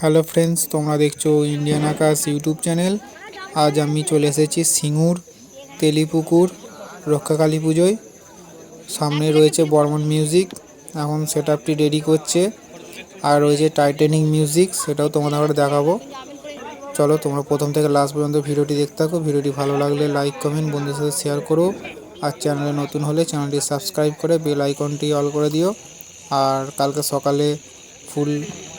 Hello friends, তোমরা দেখছ Indian আকাশ YouTube channel. আজ আমি চলে এসেছি সিঙ্গুর, তেলিপুকুর, রক্ষাকালী পুজোয়। সামনে রয়েছে বর্মন মিউজিক, এখন সেট আপটি রেডি করছে। আর রয়েছে টাইটানিক মিউজিক, সেটাও তোমাদের দেখাবো। চলো তোমরা প্রথম থেকে লাস্ট পর্যন্ত ভিডিওটি দেখতে থাকো। ভিডিওটি ভালো লাগলে লাইক, কমেন্ট, বন্ধুদের সাথে শেয়ার করো। আর চ্যানেলে নতুন হলে চ্যানেলটি সাবস্ক্রাইব করে বেল আইকনটি অল করে দিও। আর কালকে সকালে ফুল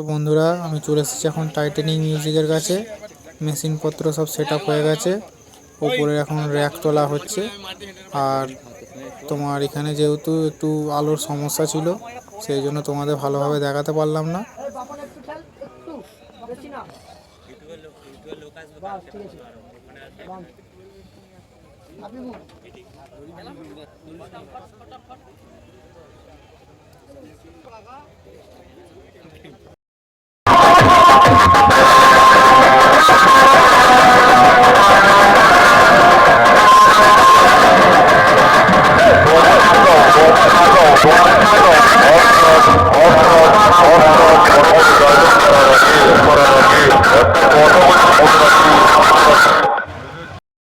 তো বন্ধুরা, আমি চলে এসেছি এখন টাইটানিক মিউজিকের কাছে। মেশিনপত্র সব সেট হয়ে গেছে। ওপরে এখন র্যাক তোলা হচ্ছে। আর তোমার এখানে যেহেতু একটু আলোর সমস্যা ছিল, সেই জন্য তোমাদের ভালোভাবে দেখাতে পারলাম না।